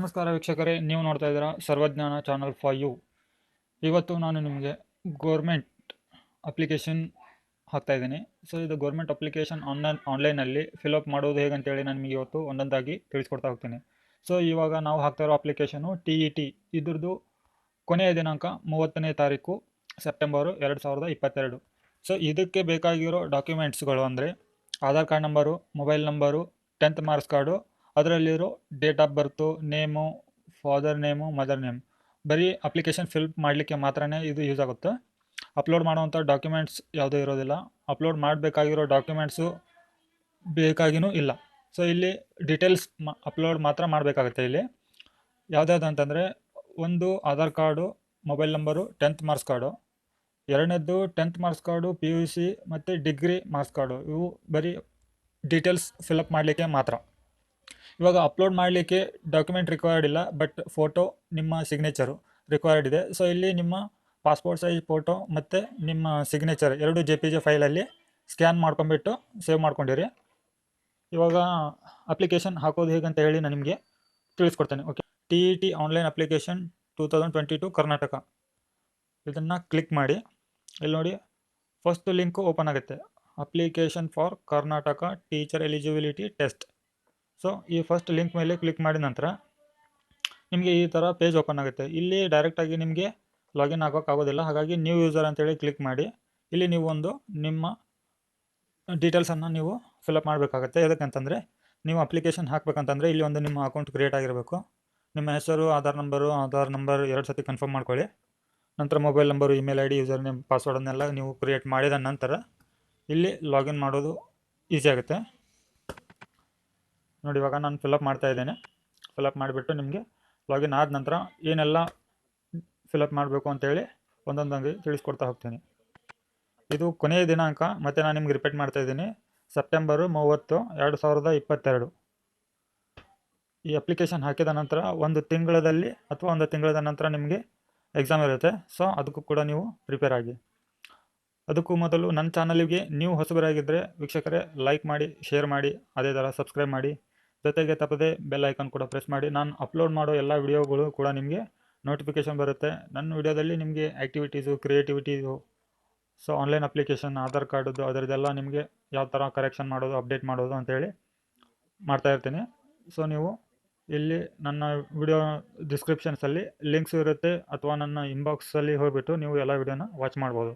ನಮಸ್ಕಾರ ವೀಕ್ಷಕರೇ, ನೀವು ನೋಡ್ತಾ ಇದ್ದೀರಾ ಸರ್ವಜ್ಞಾನ ಚಾನಲ್ ಫಾರ್ ಯು. ಇವತ್ತು ನಾನು ನಿಮಗೆ ಗೋರ್ಮೆಂಟ್ ಅಪ್ಲಿಕೇಶನ್ ಹಾಕ್ತಾ ಇದ್ದೀನಿ. ಸೊ ಇದು ಗೌರ್ಮೆಂಟ್ ಅಪ್ಲಿಕೇಶನ್ ಆನ್ಲೈನ್ ಆನ್ಲೈನಲ್ಲಿ ಫಿಲಪ್ ಮಾಡೋದು ಹೇಗೆ ಅಂತೇಳಿ ನಾನು ನಿಮಗೆ ಇವತ್ತು ಒಂದೊಂದಾಗಿ ತಿಳಿಸ್ಕೊಡ್ತಾ ಹೋಗ್ತೀನಿ. ಸೊ ಇವಾಗ ನಾವು ಹಾಕ್ತಾ ಇರೋ ಅಪ್ಲಿಕೇಶನು ಟಿ ಇ ಟಿ ಇದ್ರದ್ದು ಕೊನೆಯ ದಿನಾಂಕ ಮೂವತ್ತನೇ ತಾರೀಕು ಸೆಪ್ಟೆಂಬರು ಎರಡು ಸಾವಿರದ ಇಪ್ಪತ್ತೆರಡು. ಸೊ ಇದಕ್ಕೆ ಬೇಕಾಗಿರೋ ಡಾಕ್ಯುಮೆಂಟ್ಸ್ಗಳು ಅಂದರೆ, Aadhaar card number mobile number tenth marks card ಅದರಲ್ಲಿರೋ date of birth name father name mother name ಬರೀ ಅಪ್ಲಿಕೇಶನ್ ಫಿಲ್ ಮಾಡಲಿಕ್ಕೆ ಮಾತ್ರನೇ ಇದು ಯೂಸ್ ಆಗುತ್ತೆ. ಅಪ್ಲೋಡ್ ಮಾಡುವಂಥ ಡಾಕ್ಯುಮೆಂಟ್ಸ್ ಯಾವುದೂ ಇರೋದಿಲ್ಲ. ಅಪ್ಲೋಡ್ ಮಾಡಬೇಕಾಗಿರೋ ಡಾಕ್ಯುಮೆಂಟ್ಸು ಬೇಕಾಗಿನೂ ಇಲ್ಲ. ಸೊ ಇಲ್ಲಿ ಡೀಟೇಲ್ಸ್ ಮ ಅಪ್ಲೋಡ್ ಮಾತ್ರ ಮಾಡಬೇಕಾಗುತ್ತೆ ಇಲ್ಲಿ. ಯಾವುದ್ಯಾವ್ದು ಅಂತಂದರೆ ಒಂದು Aadhaar card mobile number tenth marks card. ಎರಡನೇದು tenth marks card P U C ಮತ್ತು ಡಿಗ್ರಿ ಮಾರ್ಕ್ಸ್ ಕಾರ್ಡು. ಇವು ಬರೀ ಡೀಟೇಲ್ಸ್ ಫಿಲಪ್ ಮಾಡಲಿಕ್ಕೆ ಮಾತ್ರ. ಇವಾಗ ಅಪ್ಲೋಡ್ ಮಾಡಲಿಕ್ಕೆ ಡಾಕ್ಯುಮೆಂಟ್ ರಿಕ್ವೈರ್ಡ್ ಇಲ್ಲ ಬಟ್ ಫೋಟೋ ನಿಮ್ಮ ಸಿಗ್ನೇಚರು ರಿಕ್ವೈರ್ಡ್ ಇದೆ. ಸೊ ಇಲ್ಲಿ ನಿಮ್ಮ ಪಾಸ್ಪೋರ್ಟ್ ಸೈಜ್ ಫೋಟೋ ಮತ್ತು ನಿಮ್ಮ ಸಿಗ್ನೇಚರ್ ಎರಡು ಜೆ ಪಿ ಜೆ ಫೈಲಲ್ಲಿ ಸ್ಕ್ಯಾನ್ ಮಾಡ್ಕೊಂಬಿಟ್ಟು ಸೇವ್ ಮಾಡ್ಕೊಂಡಿರಿ. ಇವಾಗ ಅಪ್ಲಿಕೇಶನ್ ಹಾಕೋದು ಹೇಗೆ ಅಂತ ಹೇಳಿ ನಾನು ನಿಮಗೆ ತಿಳಿಸ್ಕೊಡ್ತೇನೆ okay T E T online application two thousand twenty two Karnataka ಇದನ್ನು ಕ್ಲಿಕ್ ಮಾಡಿ. ಇಲ್ಲಿ ನೋಡಿ ಫಸ್ಟ್ ಲಿಂಕು ಓಪನ್ ಆಗುತ್ತೆ. Application for Karnataka teacher eligibility test so ಈ ಫಸ್ಟ್ ಲಿಂಕ್ ಮೇಲೆ ಕ್ಲಿಕ್ ಮಾಡಿದ ನಂತರ ನಿಮಗೆ ಈ ಥರ ಪೇಜ್ ಓಪನ್ ಆಗುತ್ತೆ. ಇಲ್ಲಿ ಡೈರೆಕ್ಟಾಗಿ ನಿಮಗೆ ಲಾಗಿನ್ ಆಗೋಕ್ಕಾಗೋದಿಲ್ಲ ಹಾಗಾಗಿ ನ್ಯೂ ಯೂಸರ್ ಅಂತೇಳಿ ಕ್ಲಿಕ್ ಮಾಡಿ. ಇಲ್ಲಿ ನೀವು ಒಂದು ನಿಮ್ಮ ಡೀಟೇಲ್ಸನ್ನು ನೀವು ಫಿಲಪ್ ಮಾಡಬೇಕಾಗತ್ತೆ. ಯಾಕಂತಂದರೆ ನೀವು ಅಪ್ಲಿಕೇಶನ್ ಹಾಕಬೇಕಂತಂದರೆ ಇಲ್ಲಿ ಒಂದು ನಿಮ್ಮ ಅಕೌಂಟ್ ಕ್ರಿಯೇಟ್ ಆಗಿರಬೇಕು. ನಿಮ್ಮ ಹೆಸರು, ಆಧಾರ್ ನಂಬರು ಆಧಾರ್ ನಂಬರ್ ಎರಡು ಸತಿ ಕನ್ಫರ್ಮ್ ಮಾಡ್ಕೊಳ್ಳಿ. ನಂತರ mobile number email I D user name ಪಾಸ್ವರ್ಡನ್ನೆಲ್ಲ ನೀವು ಕ್ರಿಯೇಟ್ ಮಾಡಿದ ನಂತರ ಇಲ್ಲಿ ಲಾಗಿನ್ ಮಾಡೋದು ಈಸಿ ಆಗುತ್ತೆ. ನೋಡಿ, ಇವಾಗ ನಾನು ಫಿಲಪ್ ಮಾಡ್ತಾ ಇದ್ದೇನೆ. ಫಿಲಪ್ ಮಾಡಿಬಿಟ್ಟು ನಿಮಗೆ ಲಾಗಿನ್ ಆದ ನಂತರ ಏನೆಲ್ಲ ಫಿಲಪ್ ಮಾಡಬೇಕು ಅಂತೇಳಿ ಒಂದೊಂದಾಗಿ ತಿಳಿಸ್ಕೊಡ್ತಾ ಹೋಗ್ತೀನಿ. ಇದು ಕೊನೆಯ ದಿನಾಂಕ, ಮತ್ತು ನಾನು ನಿಮ್ಗೆ ರಿಪೀಟ್ ಮಾಡ್ತಾ ಇದ್ದೀನಿ. ಸೆಪ್ಟೆಂಬರು ಮೂವತ್ತು, ಎರಡು ಸಾವಿರದ ಇಪ್ಪತ್ತೆರಡು. ಈ ಅಪ್ಲಿಕೇಶನ್ ಹಾಕಿದ ನಂತರ ಒಂದು ತಿಂಗಳಲ್ಲಿ ಅಥವಾ ಒಂದು ತಿಂಗಳದ ನಂತರ ನಿಮಗೆ ಎಕ್ಸಾಮ್ ಇರುತ್ತೆ. ಸೊ ಅದಕ್ಕೂ ಕೂಡ ನೀವು ಪ್ರಿಪೇರ್ ಆಗಿ. ಅದಕ್ಕೂ ಮೊದಲು ನನ್ನ ಚಾನಲಿಗೆ ನೀವು ಹೊಸಬರಾಗಿದ್ದರೆ ವೀಕ್ಷಕರೇ ಲೈಕ್ ಮಾಡಿ ಶೇರ್ ಮಾಡಿ, ಅದೇ ಥರ ಸಬ್ಸ್ಕ್ರೈಬ್ ಮಾಡಿ. ಜೊತೆಗೆ ತಪ್ಪದೆ ಬೆಲ್ ಐಕಾನ್ ಕೂಡ ಪ್ರೆಸ್ ಮಾಡಿ. ನಾನು ಅಪ್ಲೋಡ್ ಮಾಡೋ ಎಲ್ಲ ವಿಡಿಯೋಗಳು ಕೂಡ ನಿಮಗೆ ನೋಟಿಫಿಕೇಷನ್ ಬರುತ್ತೆ. ನನ್ನ ವಿಡಿಯೋದಲ್ಲಿ ನಿಮಗೆ activities creativities so online application Aadhaar ಕಾರ್ಡದ್ದು ಅದರದ್ದೆಲ್ಲ ನಿಮಗೆ ಯಾವ ಥರ ಕರೆಕ್ಷನ್ ಮಾಡೋದು ಅಪ್ಡೇಟ್ ಮಾಡೋದು ಅಂತೇಳಿ ಮಾಡ್ತಾಯಿರ್ತೀನಿ ಸೊ ನೀವು ಇಲ್ಲಿ ನನ್ನ ವಿಡಿಯೋ ಡಿಸ್ಕ್ರಿಪ್ಷನ್ಸಲ್ಲಿ ಲಿಂಕ್ಸ್ ಇರುತ್ತೆ ಅಥವಾ ನನ್ನ ಇನ್ಬಾಕ್ಸಲ್ಲಿ ಹೋಗಿಬಿಟ್ಟು ನೀವು ಎಲ್ಲ ವಿಡಿಯೋನ ವಾಚ್ ಮಾಡ್ಬೋದು.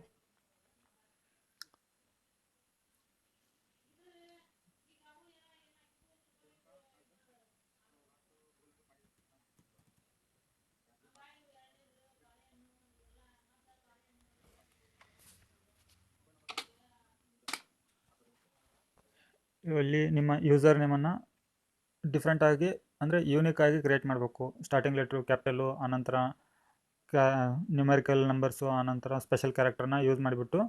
ಇಲ್ಲಿ ನಿಮ್ಮ ಯೂಸರ್ ನೇಮನ್ನು ಡಿಫ್ರೆಂಟಾಗಿ ಅಂದರೆ ಯೂನಿಕ್ ಆಗಿ ಕ್ರಿಯೇಟ್ ಮಾಡಬೇಕು. ಸ್ಟಾರ್ಟಿಂಗ್ ಲೆಟ್ರು ಕ್ಯಾಪಿಟಲು ಆನಂತರ ಕ್ಯಾ ನ್ಯೂಮರಿಕಲ್ ನಂಬರ್ಸು ಆನಂತರ ಸ್ಪೆಷಲ್ ಕ್ಯಾರೆಕ್ಟರ್ನ ಯೂಸ್ ಮಾಡಿಬಿಟ್ಟು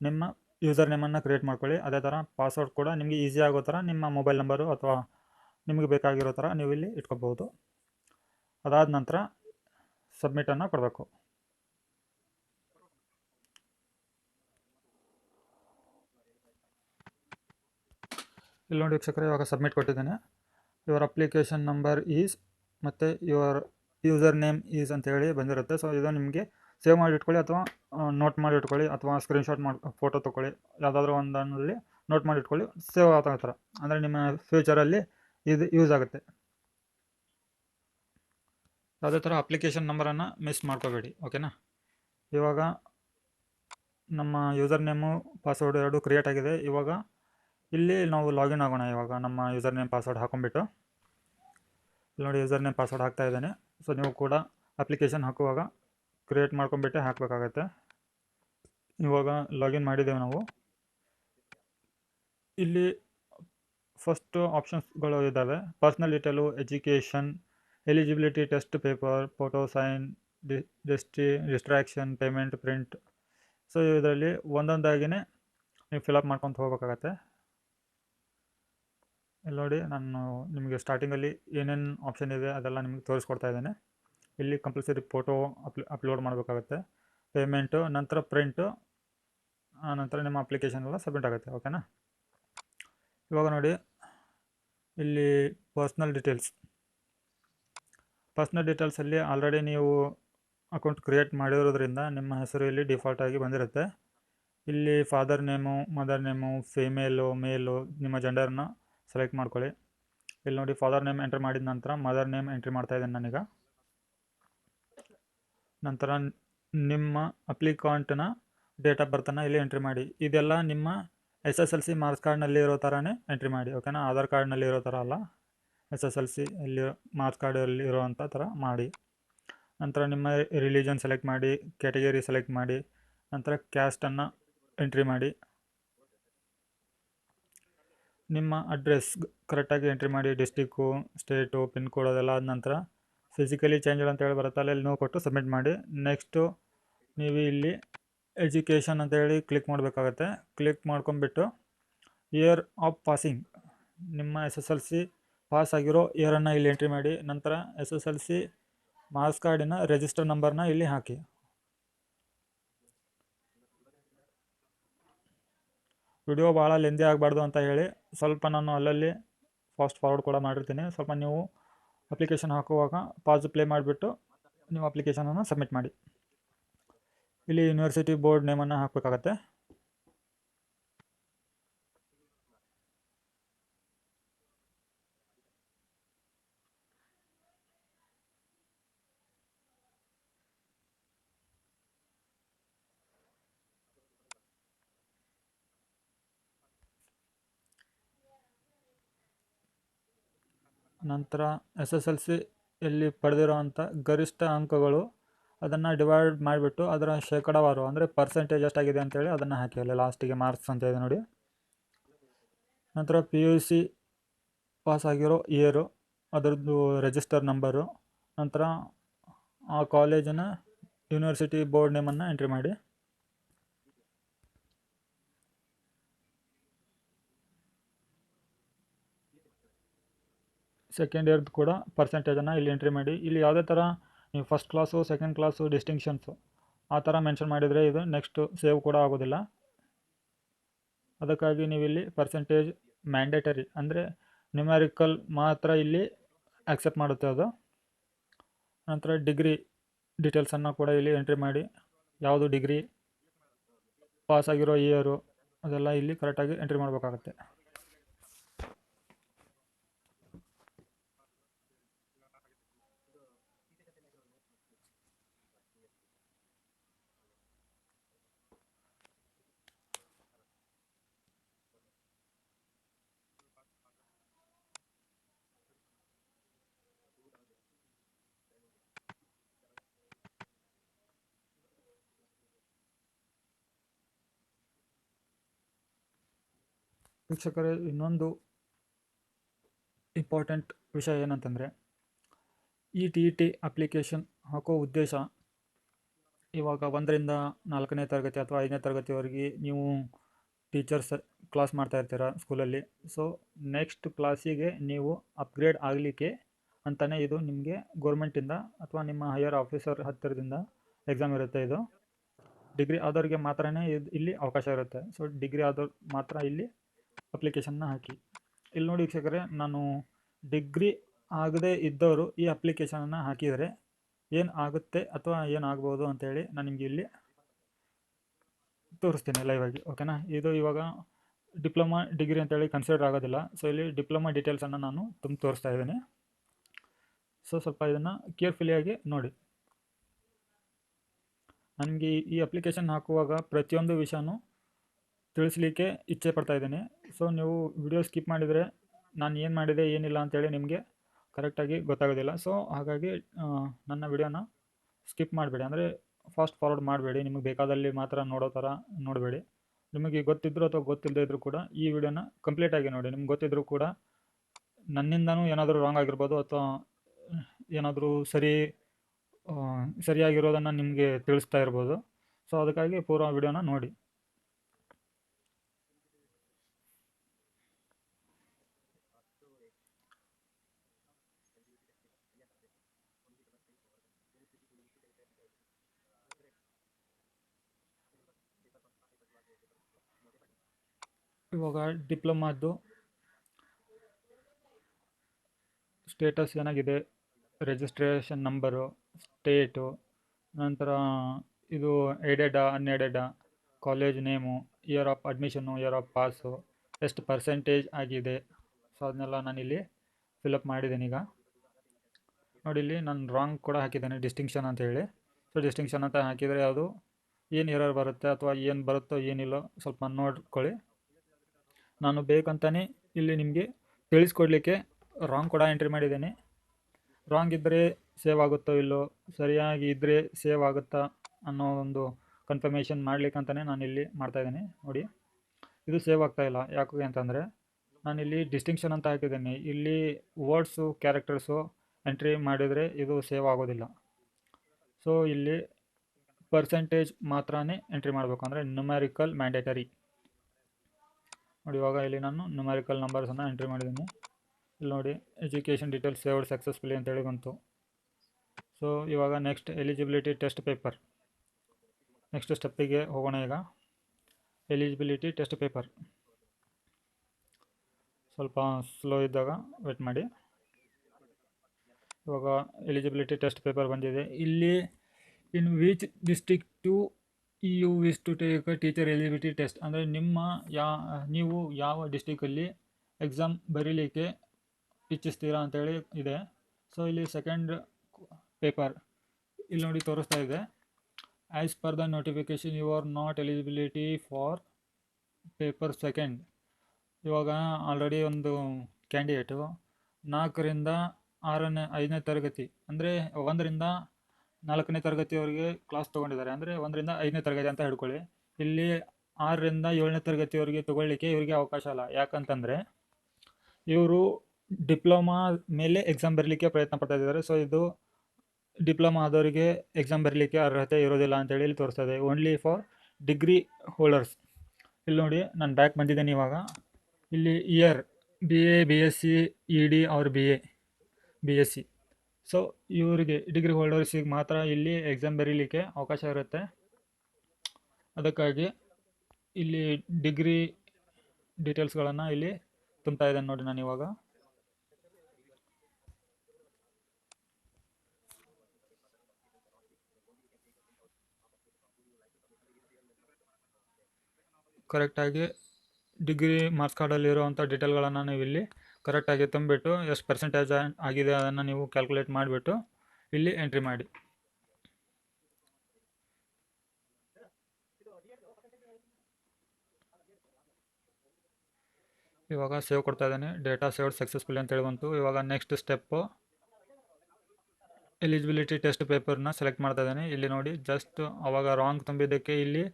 ನಿಮ್ಮ ಯೂಸರ್ ನೇಮನ್ನು ಕ್ರಿಯೇಟ್ ಮಾಡ್ಕೊಳ್ಳಿ. ಅದೇ ಥರ ಪಾಸ್ವರ್ಡ್ ಕೂಡ ನಿಮಗೆ ಈಸಿ ಆಗೋ ಥರ ನಿಮ್ಮ ಮೊಬೈಲ್ ನಂಬರು ಅಥವಾ ನಿಮಗೆ ಬೇಕಾಗಿರೋ ಥರ ನೀವು ಇಲ್ಲಿ ಇಟ್ಕೋಬೋದು ಅದಾದ ನಂತರ ಸಬ್ಮಿಟನ್ನು ಕೊಡಬೇಕು. ಇಲ್ಲಿ ನೋಡಿ ವೀಕ್ಷಕರೇ, ಇವಾಗ ಸಬ್ಮಿಟ್ ಕೊಟ್ಟಿದ್ದೇನೆ. ಯುವರ್ ಅಪ್ಲಿಕೇಶನ್ ನಂಬರ್ ಈಸ್ ಮತ್ತು ಯುವರ್ ಯೂಸರ್ ನೇಮ್ ಈಸ್ ಅಂತ ಹೇಳಿ ಬಂದಿರುತ್ತೆ. ಸೊ ಇದು ನಿಮಗೆ ಸೇವ್ ಮಾಡಿ ಇಟ್ಕೊಳ್ಳಿ ಅಥವಾ ನೋಟ್ ಮಾಡಿ ಇಟ್ಕೊಳ್ಳಿ ಅಥವಾ ಸ್ಕ್ರೀನ್ಶಾಟ್ ಮಾಡಿ ಫೋಟೋ ತೊಗೊಳ್ಳಿ ಯಾವುದಾದ್ರೂ ಒಂದನ್ನಲ್ಲಿ ನೋಟ್ ಮಾಡಿ ಇಟ್ಕೊಳ್ಳಿ. ಸೇವ್ ಆಗೋ ಥರ. ಅಂದರೆ ನಿಮ್ಮ ಫ್ಯೂಚರಲ್ಲಿ ಇದು ಯೂಸ್ ಆಗುತ್ತೆ. ಯಾವುದೇ ಥರ ಅಪ್ಲಿಕೇಶನ್ ನಂಬರನ್ನು ಮಿಸ್ ಮಾಡ್ಕೋಬೇಡಿ. ಓಕೆನಾ ಇವಾಗ ನಮ್ಮ ಯೂಸರ್ ನೇಮು ಪಾಸ್ವರ್ಡ್ ಎರಡು ಕ್ರಿಯೇಟ್ ಆಗಿದೆ. ಇವಾಗ ಇಲ್ಲಿ ನಾವು ಲಾಗಿನ್ ಆಗೋಣ ಇವಾಗ. ನಮ್ಮ ಯೂಸರ್ ನೇಮ್ ಪಾಸ್ವರ್ಡ್ ಹಾಕೊಂಡ್ಬಿಟ್ಟು. ಇಲ್ಲಿ ನೋಡಿ ಯೂಸರ್ ನೇಮ್ ಪಾಸ್ವರ್ಡ್ ಹಾಕ್ತಾ ಇದ್ದೇನೆ. ಸೊ ನೀವು ಕೂಡ ಅಪ್ಲಿಕೇಶನ್ ಹಾಕುವಾಗ ಕ್ರಿಯೇಟ್ ಮಾಡ್ಕೊಂಡ್ಬಿಟ್ಟೆ ಹಾಕಬೇಕಾಗತ್ತೆ. ಇವಾಗ ಲಾಗಿನ್ ಮಾಡಿದ್ದೇವೆ ನಾವು. ಇಲ್ಲಿ ಫಸ್ಟು ಆಪ್ಷನ್ಸ್ಗಳು ಇದ್ದಾವೆ. Personal detail education eligibility test paper photo sign D ಡಿಸ್ಟ್ರಿ ಡಿಸ್ಟ್ರಾಕ್ಷನ್ ಪೇಮೆಂಟ್ ಪ್ರಿಂಟ್ ಸೊ ಇದರಲ್ಲಿ ಒಂದೊಂದಾಗಿಯೇ ನೀವು ಫಿಲಪ್ ಮಾಡ್ಕೊತ ಹೋಗ್ಬೇಕಾಗತ್ತೆ. ಇಲ್ಲಿ ನೋಡಿ ನಾನು ನಿಮಗೆ ಸ್ಟಾರ್ಟಿಂಗಲ್ಲಿ ಏನೇನು ಆಪ್ಷನ್ ಇದೆ ಅದೆಲ್ಲ ನಿಮಗೆ ತೋರಿಸ್ಕೊಡ್ತಾ ಇದ್ದೇನೆ. ಇಲ್ಲಿ ಕಂಪಲ್ಸರಿ ಫೋಟೋ ಅಪ್ಲೋ ಅಪ್ಲೋಡ್ ಮಾಡಬೇಕಾಗುತ್ತೆ. ಪೇಮೆಂಟು ನಂತರ ಪ್ರಿಂಟು ನಂತರ ನಿಮ್ಮ ಅಪ್ಲಿಕೇಶನ್ ಎಲ್ಲ ಸಬ್ಮಿಟ್ ಆಗುತ್ತೆ ಓಕೆನಾ ಇವಾಗ ನೋಡಿ, ಇಲ್ಲಿ ಪರ್ಸ್ನಲ್ ಡೀಟೇಲ್ಸ್ ಪರ್ಸ್ನಲ್ ಡೀಟೇಲ್ಸಲ್ಲಿ ಆಲ್ರೆಡಿ ನೀವು ಅಕೌಂಟ್ ಕ್ರಿಯೇಟ್ ಮಾಡಿರೋದ್ರಿಂದ ನಿಮ್ಮ ಹೆಸರು ಇಲ್ಲಿ ಡಿಫಾಲ್ಟಾಗಿ ಬಂದಿರುತ್ತೆ. ಇಲ್ಲಿ father name mother name female male ನಿಮ್ಮ ಜೆಂಡರ್ನ ಸೆಲೆಕ್ಟ್ ಮಾಡ್ಕೊಳ್ಳಿ. ಇಲ್ಲಿ ನೋಡಿ ಫಾದರ್ ನೇಮ್ ಎಂಟ್ರಿ ಮಾಡಿದ ನಂತರ ಮದರ್ ನೇಮ್ ಎಂಟ್ರಿ ಮಾಡ್ತಾ ಇದ್ದೀನಿ ನಾನೀಗ. ನಂತರ ನಿಮ್ಮ ಅಪ್ಲಿಕಾಂಟ್ನ ಡೇಟ್ ಆಫ್ ಬರ್ತನ್ನು ಇಲ್ಲಿ ಎಂಟ್ರಿ ಮಾಡಿ. ಇದೆಲ್ಲ ನಿಮ್ಮ S S L C marks ಕಾರ್ಡ್ನಲ್ಲಿ ಇರೋ ಥರನೇ ಎಂಟ್ರಿ ಮಾಡಿ ಓಕೆನಾ ಆಧಾರ್ ಕಾರ್ಡ್ನಲ್ಲಿ ಇರೋ ಥರ ಅಲ್ಲ. ಎಸ್ ಎಸ್ ಎಲ್ ಸಿ ಅಲ್ಲಿ ಮಾರ್ಕ್ಸ್ ಕಾರ್ಡಲ್ಲಿ ಇರೋವಂಥ ಥರ ಮಾಡಿ. ನಂತರ ನಿಮ್ಮ ರಿಲಿಜನ್ ಸೆಲೆಕ್ಟ್ ಮಾಡಿ ಕ್ಯಾಟಗರಿ ಸೆಲೆಕ್ಟ್ ಮಾಡಿ. ನಂತರ ಕ್ಯಾಸ್ಟನ್ನು ಎಂಟ್ರಿ ಮಾಡಿ. ನಿಮ್ಮ ಅಡ್ರೆಸ್ ಕರೆಕ್ಟಾಗಿ ಎಂಟ್ರಿ ಮಾಡಿ ಡಿಸ್ಟಿಕ್ಕು ಸ್ಟೇಟು ಪಿನ್ ಕೋಡ್ ಅದೆಲ್ಲ ಆದ ನಂತರ ಫಿಸಿಕಲಿ ಚೇಂಜ್ ಅಂತ ಹೇಳಿ ಬರುತ್ತೆ ಅಲ್ಲಿ ನೋವು ಕೊಟ್ಟು ಸಬ್ಮಿಟ್ ಮಾಡಿ. ನೆಕ್ಸ್ಟು ನೀವು ಇಲ್ಲಿ ಎಜುಕೇಷನ್ ಅಂತೇಳಿ ಕ್ಲಿಕ್ ಮಾಡಬೇಕಾಗತ್ತೆ. ಕ್ಲಿಕ್ ಮಾಡ್ಕೊಂಬಿಟ್ಟು ಇಯರ್ ಆಫ್ ಪಾಸಿಂಗ್ ನಿಮ್ಮ S S L C pass ಆಗಿರೋ ಇಯರನ್ನು ಇಲ್ಲಿ ಎಂಟ್ರಿ ಮಾಡಿ. ನಂತರ S S L C marks ಕಾರ್ಡಿನ ರಿಜಿಸ್ಟರ್ ನಂಬರ್ನ ಇಲ್ಲಿ ಹಾಕಿ. ವಿಡಿಯೋ ಭಾಳ ಲೆಂದಿ ಆಗಬಾರ್ದು ಅಂತ ಹೇಳಿ ಸ್ವಲ್ಪ ನಾನು ಅಲ್ಲಲ್ಲಿ ಫಾಸ್ಟ್ ಫಾರ್ವರ್ಡ್ ಕೂಡ ಮಾಡಿರ್ತೀನಿ. ಸ್ವಲ್ಪ ನೀವು ಅಪ್ಲಿಕೇಶನ್ ಹಾಕುವಾಗ ಪಾಸ್ ಪ್ಲೇ ಮಾಡಿಬಿಟ್ಟು ನೀವು ಅಪ್ಲಿಕೇಶನನ್ನು ಸಬ್ಮಿಟ್ ಮಾಡಿ. ಇಲ್ಲಿ ಯೂನಿವರ್ಸಿಟಿ ಬೋರ್ಡ್ ನೇಮನ್ನು ಹಾಕಬೇಕಾಗತ್ತೆ. ನಂತರ ಎಸ್ ಎಸ್ ಎಲ್ ಸಿ ಇಲ್ಲಿ ಪಡೆದಿರೋವಂಥ ಗರಿಷ್ಠ ಅಂಕಗಳು ಅದನ್ನು ಡಿವೈಡ್ ಮಾಡಿಬಿಟ್ಟು ಅದರ ಶೇಕಡಾವಾರು ಅಂದರೆ ಪರ್ಸೆಂಟೇಜ್ ಎಷ್ಟಾಗಿದೆ ಅಂತೇಳಿ ಅದನ್ನು ಹಾಕಿ ಅಲ್ಲಿ ಲಾಸ್ಟಿಗೆ ಮಾರ್ಕ್ಸ್ ಅಂತ ಇದೆ ನೋಡಿ. ನಂತರ ಪಿ ಯು ಸಿ ಪಾಸ್ ಆಗಿರೋ ಇಯರು ಅದರದ್ದು ರಿಜಿಸ್ಟರ್ ನಂಬರು ನಂತರ ಆ ಕಾಲೇಜಿನ ಯೂನಿವರ್ಸಿಟಿ ಬೋರ್ಡ್ ನೇಮನ್ನು ಎಂಟ್ರಿ ಮಾಡಿ. ಸೆಕೆಂಡ್ ಇಯರ್ದು ಕೂಡ ಪರ್ಸೆಂಟೇಜನ್ನು ಇಲ್ಲಿ ಎಂಟ್ರಿ ಮಾಡಿ. ಇಲ್ಲಿ ಯಾವುದೇ ಥರ ನೀವು first class second class distinctions ಆ ಥರ ಮೆನ್ಷನ್ ಮಾಡಿದರೆ ಇದು ನೆಕ್ಸ್ಟು ಸೇವ್ ಕೂಡ ಆಗೋದಿಲ್ಲ. ಅದಕ್ಕಾಗಿ ನೀವು ಇಲ್ಲಿ ಪರ್ಸೆಂಟೇಜ್ ಮ್ಯಾಂಡೇಟರಿ ಅಂದರೆ ನ್ಯೂಮ್ಯಾರಿಕಲ್ ಮಾತ್ರ ಇಲ್ಲಿ ಆಕ್ಸೆಪ್ಟ್ ಮಾಡುತ್ತೆ ಅದು. ನಂತರ ಡಿಗ್ರಿ ಡೀಟೇಲ್ಸನ್ನು ಕೂಡ ಇಲ್ಲಿ ಎಂಟ್ರಿ ಮಾಡಿ. ಯಾವುದು ಡಿಗ್ರಿ ಪಾಸ್ ಆಗಿರೋ ಇಯರು ಅದೆಲ್ಲ ಇಲ್ಲಿ ಕರೆಕ್ಟಾಗಿ ಎಂಟ್ರಿ ಮಾಡಬೇಕಾಗತ್ತೆ. ವೀಕ್ಷಕರೇ, ಇನ್ನೊಂದು ಇಂಪಾರ್ಟೆಂಟ್ ವಿಷಯ ಏನಂತಂದರೆ, ಈ ಟಿ ಇ ಟಿ ಅಪ್ಲಿಕೇಶನ್ ಹಾಕೋ ಉದ್ದೇಶ ಇವಾಗ ಒಂದರಿಂದ ನಾಲ್ಕನೇ ತರಗತಿ ಅಥವಾ ಐದನೇ ತರಗತಿವರೆಗೆ ನೀವು ಟೀಚರ್ಸ್ ಕ್ಲಾಸ್ ಮಾಡ್ತಾ ಇರ್ತೀರ ಸ್ಕೂಲಲ್ಲಿ ಸೊ ನೆಕ್ಸ್ಟ್ ಕ್ಲಾಸಿಗೆ ನೀವು ಅಪ್ಗ್ರೇಡ್ ಆಗಲಿಕ್ಕೆ ಅಂತಲೇ ಇದು ನಿಮಗೆ ಗೌರ್ಮೆಂಟಿಂದ ಅಥವಾ ನಿಮ್ಮ ಹೈಯರ್ ಆಫೀಸರ್ ಹತ್ತಿರದಿಂದ ಎಕ್ಸಾಮ್ ಇರುತ್ತೆ ಇದು. ಡಿಗ್ರಿ ಆದವ್ರಿಗೆ ಮಾತ್ರನೇ ಇದು ಇಲ್ಲಿ ಅವಕಾಶ ಇರುತ್ತೆ. ಸೊ ಡಿಗ್ರಿ ಆದವ್ರು ಮಾತ್ರ ಇಲ್ಲಿ ಅಪ್ಲಿಕೇಶನ್ನ ಹಾಕಿ. ಇಲ್ಲಿ ನೋಡಿ ವೀಕ್ಷಕರೇ, ನಾನು ಡಿಗ್ರಿ ಆಗದೇ ಇದ್ದವರು ಈ ಅಪ್ಲಿಕೇಶನನ್ನು ಹಾಕಿದರೆ ಏನು ಆಗುತ್ತೆ ಅಥವಾ ಏನು ಆಗ್ಬೋದು ಅಂತೇಳಿ ನಾನು ನಿಮಗೆ ಇಲ್ಲಿ ತೋರಿಸ್ತೀನಿ ಲೈವ್ ಆಗಿ ಓಕೆನಾ ಇದು ಇವಾಗ ಡಿಪ್ಲೊಮಾ ಡಿಗ್ರಿ ಅಂತೇಳಿ ಕನ್ಸಿಡರ್ ಆಗೋದಿಲ್ಲ. ಸೊ ಇಲ್ಲಿ ಡಿಪ್ಲೊಮಾ ಡೀಟೇಲ್ಸನ್ನು ನಾನು ತುಂಬ ತೋರಿಸ್ತಾ ಇದ್ದೀನಿ. ಸೊ ಸ್ವಲ್ಪ ಇದನ್ನು ಕೇರ್ಫುಲಿಯಾಗಿ ನೋಡಿ. ನನಗೆ ಈ ಅಪ್ಲಿಕೇಶನ್ ಹಾಕುವಾಗ ಪ್ರತಿಯೊಂದು ವಿಷಯನೂ ತಿಳಿಸ್ಲಿಕ್ಕೆ ಇಚ್ಛೆ ಪಡ್ತಾ ಇದ್ದೇನೆ. ಸೊ ನೀವು ವಿಡಿಯೋ ಸ್ಕಿಪ್ ಮಾಡಿದರೆ ನಾನು ಏನು ಮಾಡಿದೆ, ಏನಿಲ್ಲ ಅಂತೇಳಿ ನಿಮಗೆ ಕರೆಕ್ಟಾಗಿ ಗೊತ್ತಾಗೋದಿಲ್ಲ. ಸೊ ಹಾಗಾಗಿ ನನ್ನ ವಿಡಿಯೋನ ಸ್ಕಿಪ್ ಮಾಡಬೇಡಿ. ಅಂದರೆ ಫಾಸ್ಟ್ ಫಾರ್ವರ್ಡ್ ಮಾಡಬೇಡಿ. ನಿಮಗೆ ಬೇಕಾದಲ್ಲಿ ಮಾತ್ರ ನೋಡೋ ಥರ ನೋಡಬೇಡಿ. ನಿಮಗೆ ಗೊತ್ತಿದ್ದರೂ ಅಥವಾ ಗೊತ್ತಿಲ್ಲದೇ ಇದ್ದರೂ ಕೂಡ ಈ ವಿಡಿಯೋನ ಕಂಪ್ಲೀಟಾಗಿ ನೋಡಿ. ನಿಮ್ಗೆ ಗೊತ್ತಿದ್ದರೂ ಕೂಡ ನನ್ನಿಂದನೂ ಏನಾದರೂ ರಾಂಗ್ ಆಗಿರ್ಬೋದು ಅಥವಾ ಏನಾದರೂ ಸರಿ ಸರಿಯಾಗಿರೋದನ್ನು ನಿಮಗೆ ತಿಳಿಸ್ತಾ ಇರ್ಬೋದು. ಸೊ ಅದಕ್ಕಾಗಿ ಪೂರ್ವ ವಿಡಿಯೋನ ನೋಡಿ. ಇವಾಗ ಡಿಪ್ಲೊಮಾದ್ದು ಸ್ಟೇಟಸ್ ಏನಾಗಿದೆ? ರಿಜಿಸ್ಟ್ರೇಷನ್ ನಂಬರು ಸ್ಟೇಟು ನಂತರ ಇದು ಏಡೆಡಾ ಅನ್ಎಡೆಡಾ college name year of admission year of pass ಎಷ್ಟು ಪರ್ಸೆಂಟೇಜ್ ಆಗಿದೆ? ಸೊ ಅದನ್ನೆಲ್ಲ ನಾನಿಲ್ಲಿ ಫಿಲಪ್ ಮಾಡಿದ್ದೀನಿ ಈಗ. ನೋಡಿ, ಇಲ್ಲಿ ನಾನು ರಾಂಗ್ ಕೂಡ ಹಾಕಿದ್ದೇನೆ ಡಿಸ್ಟಿಂಕ್ಷನ್ ಅಂತ ಹೇಳಿ. ಸೊ ಡಿಸ್ಟಿಂಕ್ಷನ್ ಅಂತ ಹಾಕಿದರೆ ಅದು ಏನು ಎರರ್ ಬರುತ್ತೆ ಅಥವಾ ಏನು ಬರುತ್ತೋ, ಏನಿಲ್ಲೋ ಸ್ವಲ್ಪ ನೋಡ್ಕೊಳ್ಳಿ. ನಾನು ಬೇಕಂತಲೇ ಇಲ್ಲಿ ನಿಮಗೆ ತಿಳಿಸ್ಕೊಡ್ಲಿಕ್ಕೆ ರಾಂಗ್ ಕೂಡ ಎಂಟ್ರಿ ಮಾಡಿದ್ದೇನೆ. ರಾಂಗ್ ಇದ್ದರೆ ಸೇವ್ ಆಗುತ್ತೋ ಇಲ್ಲೋ, ಸರಿಯಾಗಿ ಇದ್ದರೆ ಸೇವ್ ಆಗುತ್ತಾ ಅನ್ನೋ ಒಂದು ಕನ್ಫರ್ಮೇಷನ್ ಮಾಡ್ಲಿಕ್ಕೆ ನಾನು ಇಲ್ಲಿ ಮಾಡ್ತಾಯಿದ್ದೀನಿ ನೋಡಿ, ಇದು ಸೇವ್ ಆಗ್ತಾ ಇಲ್ಲ. ಯಾಕೆ ಅಂತಂದರೆ ನಾನಿಲ್ಲಿ ಡಿಸ್ಟಿಂಕ್ಷನ್ ಅಂತ ಹಾಕಿದ್ದೀನಿ. ಇಲ್ಲಿ ವರ್ಡ್ಸು ಕ್ಯಾರೆಕ್ಟರ್ಸು ಎಂಟ್ರಿ ಮಾಡಿದರೆ ಇದು ಸೇವ್ ಆಗೋದಿಲ್ಲ. ಸೊ ಇಲ್ಲಿ ಪರ್ಸೆಂಟೇಜ್ ಮಾತ್ರನೇ ಎಂಟ್ರಿ ಮಾಡಬೇಕು. ಅಂದರೆ ನ್ಯೂಮ್ಯಾರಿಕಲ್ ಮ್ಯಾಂಡೇಟರಿ ನೋಡಿ ಇವಾಗ ಇಲ್ಲಿ ನಾನು ನ್ಯೂಮ್ಯಾರಿಕಲ್ ನಂಬರ್ಸನ್ನು ಎಂಟ್ರಿ ಮಾಡಿದ್ದೀನಿ. ಇಲ್ಲಿ ನೋಡಿ ಎಜುಕೇಷನ್ ಡೀಟೇಲ್ಸ್ ಸೇವ್ಡ್ ಸಕ್ಸಸ್ಫುಲಿ ಅಂತೇಳಿ ಬಂತು. ಸೊ ಇವಾಗ next eligibility test paper next ಸ್ಟೆಪ್ಪಿಗೆ ಹೋಗೋಣ ಈಗ. ಎಲಿಜಿಬಿಲಿಟಿ ಟೆಸ್ಟ್ ಪೇಪರ್ ಸ್ವಲ್ಪ ಸ್ಲೋ ಇದ್ದಾಗ ವೇಟ್ ಮಾಡಿ. ಇವಾಗ ಎಲಿಜಿಬಿಲಿಟಿ ಟೆಸ್ಟ್ ಪೇಪರ್ ಬಂದಿದೆ. ಇಲ್ಲಿ in which district do you wish to take teacher eligibility test ಅಂದರೆ ನಿಮ್ಮ ಯಾ, ನೀವು ಯಾವ ಡಿಸ್ಟಿಕಲ್ಲಿ ಎಕ್ಸಾಮ್ ಬರೀಲಿಕ್ಕೆ ಇಚ್ಛಿಸ್ತೀರಾ ಅಂತೇಳಿ ಇದೆ. ಸೊ ಇಲ್ಲಿ ಸೆಕೆಂಡ್ ಪೇಪರ್ ಇಲ್ಲಿ ನೋಡಿ ತೋರಿಸ್ತಾ ಇದೆ. As per the notification you are not eligibility for paper second ಇವಾಗ ಆಲ್ರೆಡಿ ಒಂದು ಕ್ಯಾಂಡಿಡೇಟು ನಾಲ್ಕರಿಂದ ಆರನೇ, ಐದನೇ ತರಗತಿ. ಅಂದರೆ ಒಂದರಿಂದ ನಾಲ್ಕನೇ ತರಗತಿಯವರಿಗೆ ಕ್ಲಾಸ್ ತೊಗೊಂಡಿದ್ದಾರೆ. ಅಂದರೆ ಒಂದರಿಂದ ಐದನೇ ತರಗತಿ ಅಂತ ಹೇಳ್ಕೊಳ್ಳಿ. ಇಲ್ಲಿ ಆರರಿಂದ ಏಳನೇ ತರಗತಿಯವರಿಗೆ ತೊಗೊಳ್ಳಿಕ್ಕೆ ಇವರಿಗೆ ಅವಕಾಶ ಇಲ್ಲ. ಯಾಕಂತಂದರೆ ಇವರು ಡಿಪ್ಲೊಮಾ ಮೇಲೆ ಎಕ್ಸಾಮ್ ಬರಲಿಕ್ಕೆ ಪ್ರಯತ್ನ ಪಡ್ತಾ ಇದ್ದಾರೆ. ಸೊ ಇದು ಡಿಪ್ಲೊಮಾ ಆದವರಿಗೆ ಎಕ್ಸಾಮ್ ಬರಲಿಕ್ಕೆ ಅರ್ಹತೆ ಇರೋದಿಲ್ಲ ಅಂತೇಳಿ ಇಲ್ಲಿ ತೋರಿಸ್ತಾ ಇದೆ. ಓನ್ಲಿ ಫಾರ್ ಡಿಗ್ರಿ ಹೋಲ್ಡರ್ಸ್ ಇಲ್ಲಿ ನೋಡಿ, ನಾನು ಬ್ಯಾಕ್ ಬಂದಿದ್ದೇನೆ ಇವಾಗ. ಇಲ್ಲಿ year B A B S C E D ಅವ್ರ B A B S C so ಇವರಿಗೆ ಡಿಗ್ರಿ ಹೋಲ್ಡರ್ಸಿಗೆ ಮಾತ್ರ ಇಲ್ಲಿ ಎಕ್ಸಾಮ್ ಬರೀಲಿಕ್ಕೆ ಅವಕಾಶ ಇರುತ್ತೆ. ಅದಕ್ಕಾಗಿ ಇಲ್ಲಿ ಡಿಗ್ರಿ ಡೀಟೇಲ್ಸ್ಗಳನ್ನು ಇಲ್ಲಿ ತುಂಬ್ತಾ ಇದ್ದೇನೆ ನೋಡಿ ನಾನು ಇವಾಗ. ಕರೆಕ್ಟಾಗಿ ಡಿಗ್ರಿ ಮಾರ್ಕ್ಸ್ ಕಾರ್ಡಲ್ಲಿರುವಂಥ ಡೀಟೇಲ್ಗಳನ್ನು ನೀವು ಇಲ್ಲಿ ಕರೆಕ್ಟಾಗಿ ತುಂಬಿಟ್ಟು ಎಷ್ಟು ಪರ್ಸೆಂಟೇಜ್ ಆಗಿದೆ ಅದನ್ನು ನೀವು ಕ್ಯಾಲ್ಕುಲೇಟ್ ಮಾಡಿಬಿಟ್ಟು ಇಲ್ಲಿ ಎಂಟ್ರಿ ಮಾಡಿ. ಇವಾಗ ಸೇವ್ ಕೊಡ್ತಾ ಇದ್ದೀನಿ. ಡೇಟಾ ಸೇವ್ಡ್ ಸಕ್ಸಸ್ಫುಲಿ ಅಂತೇಳಿ ಬಂತು. ಇವಾಗ ನೆಕ್ಸ್ಟ್ ಸ್ಟೆಪ್ಪು ಎಲಿಜಿಬಿಲಿಟಿ ಟೆಸ್ಟ್ ಪೇಪರ್ನ ಸೆಲೆಕ್ಟ್ ಮಾಡ್ತಾ ಇದ್ದೀನಿ. ಇಲ್ಲಿ ನೋಡಿ ಜಸ್ಟ್ ಅವಾಗ ರಾಂಗ್ ತುಂಬಿದ್ದಕ್ಕೆ ಇಲ್ಲಿ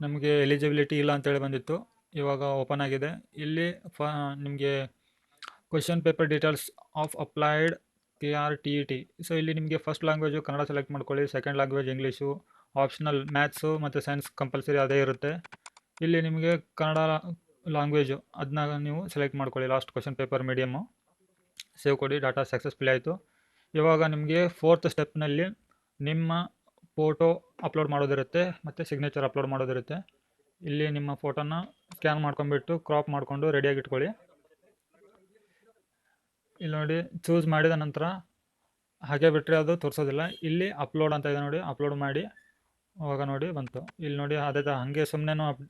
ನಮಗೆ ಎಲಿಜಿಬಿಲಿಟಿ ಇಲ್ಲ ಅಂತೇಳಿ ಬಂದಿತ್ತು. ಇವಾಗ ಓಪನ್ ಆಗಿದೆ. ಇಲ್ಲಿ ಫ, ನಿಮಗೆ question paper details of applied K R T E T so ಇಲ್ಲಿ ನಿಮಗೆ ಫಸ್ಟ್ ಲ್ಯಾಂಗ್ವೇಜು ಕನ್ನಡ ಸೆಲೆಕ್ಟ್ ಮಾಡ್ಕೊಳ್ಳಿ second language English optional maths ಮತ್ತು ಸೈನ್ಸ್ ಕಂಪಲ್ಸರಿ ಅದೇ ಇರುತ್ತೆ. ಇಲ್ಲಿ ನಿಮಗೆ ಕನ್ನಡ ಲ್ಯಾಂಗ್ವೇಜು ಅದನ್ನ ನೀವು ಸೆಲೆಕ್ಟ್ ಮಾಡ್ಕೊಳ್ಳಿ last question paper medium save ಕೊಡಿ ಡಾಟಾ ಸಕ್ಸಸ್ಫುಲಿ ಆಯಿತು. ಇವಾಗ ನಿಮಗೆ ಫೋರ್ತ್ ಸ್ಟೆಪ್ನಲ್ಲಿ ನಿಮ್ಮ ಫೋಟೋ ಅಪ್ಲೋಡ್ ಮಾಡೋದಿರುತ್ತೆ, ಮತ್ತು ಸಿಗ್ನೇಚರ್ ಅಪ್ಲೋಡ್ ಮಾಡೋದಿರುತ್ತೆ. ಇಲ್ಲಿ ನಿಮ್ಮ ಫೋಟೋನ ಸ್ಕ್ಯಾನ್ ಮಾಡ್ಕೊಂಬಿಟ್ಟು ಕ್ರಾಪ್ ಮಾಡಿಕೊಂಡು ರೆಡಿಯಾಗಿ ಇಟ್ಕೊಳ್ಳಿ. ಇಲ್ಲಿ ನೋಡಿ ಚೂಸ್ ಮಾಡಿದ ನಂತರ ಹಾಗೆ ಬಿಟ್ಟರೆ ಅದು ತೋರಿಸೋದಿಲ್ಲ. ಇಲ್ಲಿ ಅಪ್ಲೋಡ್ ಅಂತ ಇದೆ ನೋಡಿ ಅಪ್ಲೋಡ್ ಮಾಡಿ ಅವಾಗ ನೋಡಿ ಬಂತು. ಇಲ್ಲಿ ನೋಡಿ, ಅದೇ ತ ಹಾಗೆ ಸುಮ್ಮನೆ ಅಪ್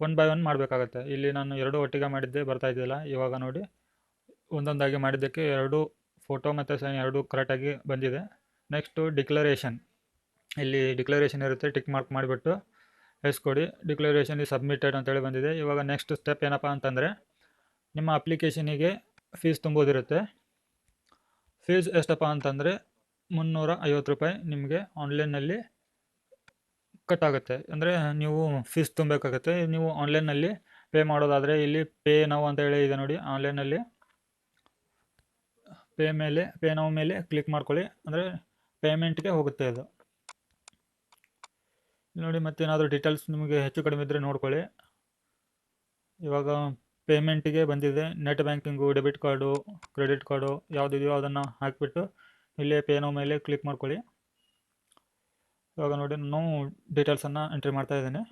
ಒನ್ ಬೈ ಒನ್ ಮಾಡಬೇಕಾಗತ್ತೆ. ಇಲ್ಲಿ ನಾನು ಎರಡು ಒಟ್ಟಿಗೆ ಮಾಡಿದ್ದೆ ಬರ್ತಾ ಇದ್ದಿಲ್ಲ. ಇವಾಗ ನೋಡಿ, ಒಂದೊಂದಾಗಿ ಮಾಡಿದ್ದಕ್ಕೆ ಎರಡು ಫೋಟೋ ಮತ್ತು ಸೈನ್ ಎರಡು ಕರೆಕ್ಟಾಗಿ ಬಂದಿದೆ. ನೆಕ್ಸ್ಟು ಡಿಕ್ಲರೇಷನ್ ಇಲ್ಲಿ ಡಿಕ್ಲರೇಷನ್ ಇರುತ್ತೆ ಟಿಕ್ ಮಾರ್ಕ್ ಮಾಡಿಬಿಟ್ಟು ಎಸ್ ಕೊಡಿ. ಡಿಕ್ಲರೇಷನ್ ಇಸ್ ಸಬ್ಮಿಟೆಡ್ ಅಂತೇಳಿ ಬಂದಿದೆ. ಇವಾಗ ನೆಕ್ಸ್ಟ್ ಸ್ಟೆಪ್ ಏನಪ್ಪ ಅಂತಂದರೆ, ನಿಮ್ಮ ಅಪ್ಲಿಕೇಶನಿಗೆ ಫೀಸ್ ತುಂಬೋದಿರುತ್ತೆ. ಫೀಸ್ ಎಷ್ಟಪ್ಪ ಅಂತಂದರೆ ಮುನ್ನೂರ ಐವತ್ತು ರೂಪಾಯಿ ನಿಮಗೆ ಆನ್ಲೈನಲ್ಲಿ ಕಟ್ ಆಗುತ್ತೆ ಅಂದರೆ ನೀವು ಫೀಸ್ ತುಂಬಬೇಕಾಗುತ್ತೆ ನೀವು ಆನ್ಲೈನಲ್ಲಿ ಪೇ ಮಾಡೋದಾದರೆ ಇಲ್ಲಿ ಪೇ ನಾವು ಅಂತ ಹೇಳಿ ಇದೆ ನೋಡಿ. ಆನ್ಲೈನಲ್ಲಿ ಪೇ ಮೇಲೆ ಪೇ ನಾವು ಮೇಲೆ ಕ್ಲಿಕ್ ಮಾಡ್ಕೊಳ್ಳಿ. ಅಂದರೆ ಪೇಮೆಂಟ್ಗೆ ಹೋಗುತ್ತೆ ಅದು. ನೋಡಿ ಮತ್ತೇನಾದರೂ ಡೀಟೇಲ್ಸ್ ನಿಮಗೆ ಹೆಚ್ಚು ಕಡಿಮೆ ಇದ್ದರೆ ನೋಡ್ಕೊಳ್ಳಿ. ಇವಾಗ ಪೇಮೆಂಟಿಗೆ ಬಂದಿದೆ. Net banking, debit card, credit card ಯಾವುದಿದೆಯೋ ಅದನ್ನು ಹಾಕಿಬಿಟ್ಟು ಇಲ್ಲೇ ಪೇನೋ ಮೇಲೆ ಕ್ಲಿಕ್ ಮಾಡ್ಕೊಳ್ಳಿ. ಇವಾಗ ನೋಡಿ, ನಾನು ಡೀಟೇಲ್ಸನ್ನು ಎಂಟ್ರಿ ಮಾಡ್ತಾ ಇದ್ದೇನೆ.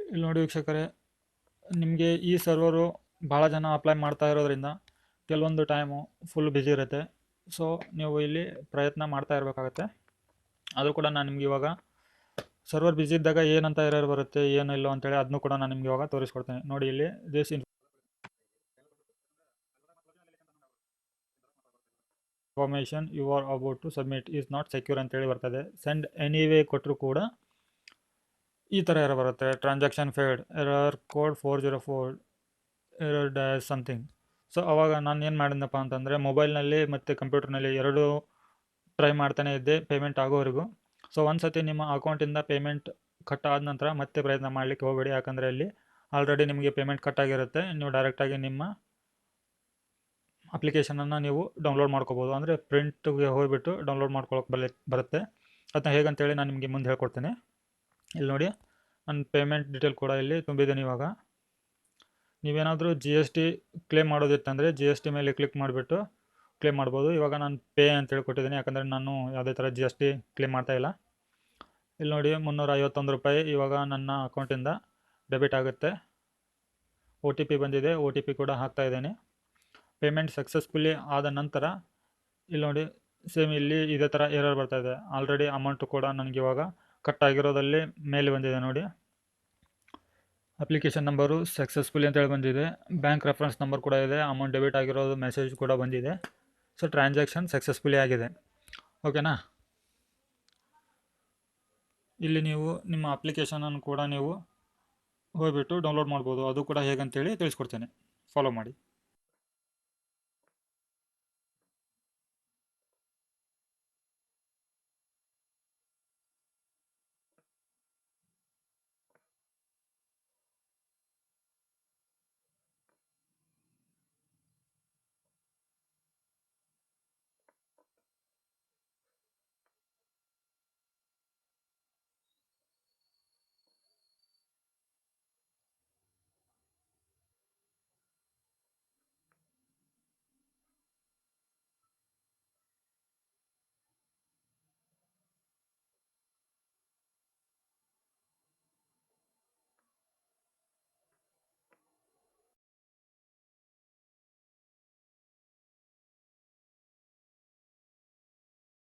ಇಲ್ಲಿ ನೋಡಿ ವೀಕ್ಷಕರೇ ನಿಮಗೆ ಈ ಸರ್ವರು ಭಾಳ ಜನ ಅಪ್ಲೈ ಮಾಡ್ತಾ ಇರೋದ್ರಿಂದ ಕೆಲವೊಂದು ಟೈಮು ಫುಲ್ ಬ್ಯುಸಿ ಇರುತ್ತೆ. ಸೊ ನೀವು ಇಲ್ಲಿ ಪ್ರಯತ್ನ ಮಾಡ್ತಾ ಇರಬೇಕಾಗತ್ತೆ. ಅದು ಕೂಡ ನಾನು ನಿಮ್ಗೆ ಇವಾಗ ಸರ್ವರ್ ಬ್ಯುಸಿ ಇದ್ದಾಗ ಏನಂತ ಎರರ್ ಬರುತ್ತೆ ಏನಿಲ್ಲ ಅಂತೇಳಿ ಅದನ್ನು ಕೂಡ ನಾನು ನಿಮ್ಗೆ ಇವಾಗ ತೋರಿಸ್ಕೊಡ್ತೇನೆ. ನೋಡಿ ಇಲ್ಲಿ these information you are about to submit is not secure ಅಂತೇಳಿ ಬರ್ತದೆ. ಸೆಂಡ್ ಎನಿವೇ ಕೊಟ್ಟರು ಕೂಡ ಈ ಥರ ಎರರ್ ಬರುತ್ತೆ? Transaction failed error code four zero four error dash something so ಅವಾಗ ನಾನು ಏನು ಮಾಡಿದ್ನಪ್ಪ ಅಂತಂದರೆ ಮೊಬೈಲ್ನಲ್ಲಿ ಮತ್ತು ಕಂಪ್ಯೂಟರ್ನಲ್ಲಿ ಎರಡೂ ಟ್ರೈ ಮಾಡ್ತಾನೆ ಇದ್ದೆ ಪೇಮೆಂಟ್ ಆಗೋವರೆಗೂ. ಸೊ ಒಂದು ಸತಿ ನಿಮ್ಮ ಅಕೌಂಟಿಂದ ಪೇಮೆಂಟ್ ಕಟ್ ಆದ ನಂತರ ಮತ್ತೆ ಪ್ರಯತ್ನ ಮಾಡಲಿಕ್ಕೆ ಹೋಗಬೇಡಿ. ಯಾಕಂದರೆ ಅಲ್ಲಿ ಆಲ್ರೆಡಿ ನಿಮಗೆ ಪೇಮೆಂಟ್ ಕಟ್ ಆಗಿರುತ್ತೆ. ನೀವು ಡೈರೆಕ್ಟಾಗಿ ನಿಮ್ಮ ಅಪ್ಲಿಕೇಶನನ್ನು ನೀವು ಡೌನ್ಲೋಡ್ ಮಾಡ್ಕೋಬೋದು. ಅಂದರೆ ಪ್ರಿಂಟ್ಗೆ ಹೋಗಿಬಿಟ್ಟು ಡೌನ್ಲೋಡ್ ಮಾಡ್ಕೊಳಕ್ಕೆ ಬರಲಿ ಬರುತ್ತೆ. ಅದನ್ನ ಹೇಗಂತೇಳಿ ನಾನು ನಿಮಗೆ ಮುಂದೆ ಹೇಳ್ಕೊಡ್ತೀನಿ. ಇಲ್ಲಿ ನೋಡಿ, ನನ್ನ ಪೇಮೆಂಟ್ ಡೀಟೇಲ್ ಕೂಡ ಇಲ್ಲಿ ತುಂಬಿದ್ದೀನಿ ಇವಾಗ. ನೀವೇನಾದರೂ ಜಿ ಎಸ್ ಟಿ ಕ್ಲೇಮ್ ಮಾಡೋದಿತ್ತಂದರೆ ಜಿ ಎಸ್ ಟಿ ಮೇಲೆ ಕ್ಲಿಕ್ ಮಾಡಿಬಿಟ್ಟು ಕ್ಲೇಮ್ ಮಾಡ್ಬೋದು. ಇವಾಗ ನಾನು ಪೇ ಅಂತ ಹೇಳ್ಕೊಟ್ಟಿದ್ದೀನಿ, ಯಾಕಂದರೆ ನಾನು ಯಾವುದೇ ಥರ ಜಿ ಎಸ್ ಟಿ ಕ್ಲೇಮ್ ಮಾಡ್ತಾಯಿಲ್ಲ ಇಲ್ಲಿ. ನೋಡಿ ಮುನ್ನೂರ ಐವತ್ತೊಂದು ರೂಪಾಯಿ ಇವಾಗ ನನ್ನ ಅಕೌಂಟಿಂದ ಡೆಬಿಟ್ ಆಗುತ್ತೆ. ಒ ಟಿ ಪಿ ಬಂದಿದೆ ಒ ಟಿ ಪಿ ಕೂಡ ಹಾಕ್ತಾ ಇದ್ದೀನಿ. ಪೇಮೆಂಟ್ ಸಕ್ಸಸ್ಫುಲಿ ಆದ ನಂತರ ಇಲ್ಲಿ ನೋಡಿ ಸೇಮ್ ಇಲ್ಲಿ ಇದೇ ಥರ ಏರರ್ ಬರ್ತಾಯಿದೆ ಆಲ್ರೆಡಿ ಅಮೌಂಟು ಕೂಡ ನನಗಿವಾಗ ಕಟ್ ಆಗಿರೋದಲ್ಲಿ ಮೇಲೆ ಬಂದಿದೆ ನೋಡಿ. ಅಪ್ಲಿಕೇಶನ್ ನಂಬರು ಸಕ್ಸಸ್ಫುಲಿ ಅಂತೇಳಿ ಬಂದಿದೆ. ಬ್ಯಾಂಕ್ ರೆಫರೆನ್ಸ್ ನಂಬರ್ ಕೂಡ ಇದೆ. ಅಮೌಂಟ್ ಡೆಬಿಟ್ ಆಗಿರೋದು ಮೆಸೇಜ್ ಕೂಡ ಬಂದಿದೆ. ಸೊ ಟ್ರಾನ್ಸಾಕ್ಷನ್ ಸಕ್ಸಸ್ಫುಲಿ ಆಗಿದೆ. ಓಕೆನಾ ಇಲ್ಲಿ ನೀವು ನಿಮ್ಮ ಅಪ್ಲಿಕೇಶನನ್ನು ಕೂಡ ನೀವು ಹೋಗಿಬಿಟ್ಟು ಡೌನ್ಲೋಡ್ ಮಾಡ್ಬೋದು. ಅದು ಕೂಡ ಹೇಗಂತೇಳಿ ತಿಳಿಸ್ಕೊಡ್ತೇನೆ. ಫಾಲೋ ಮಾಡಿ.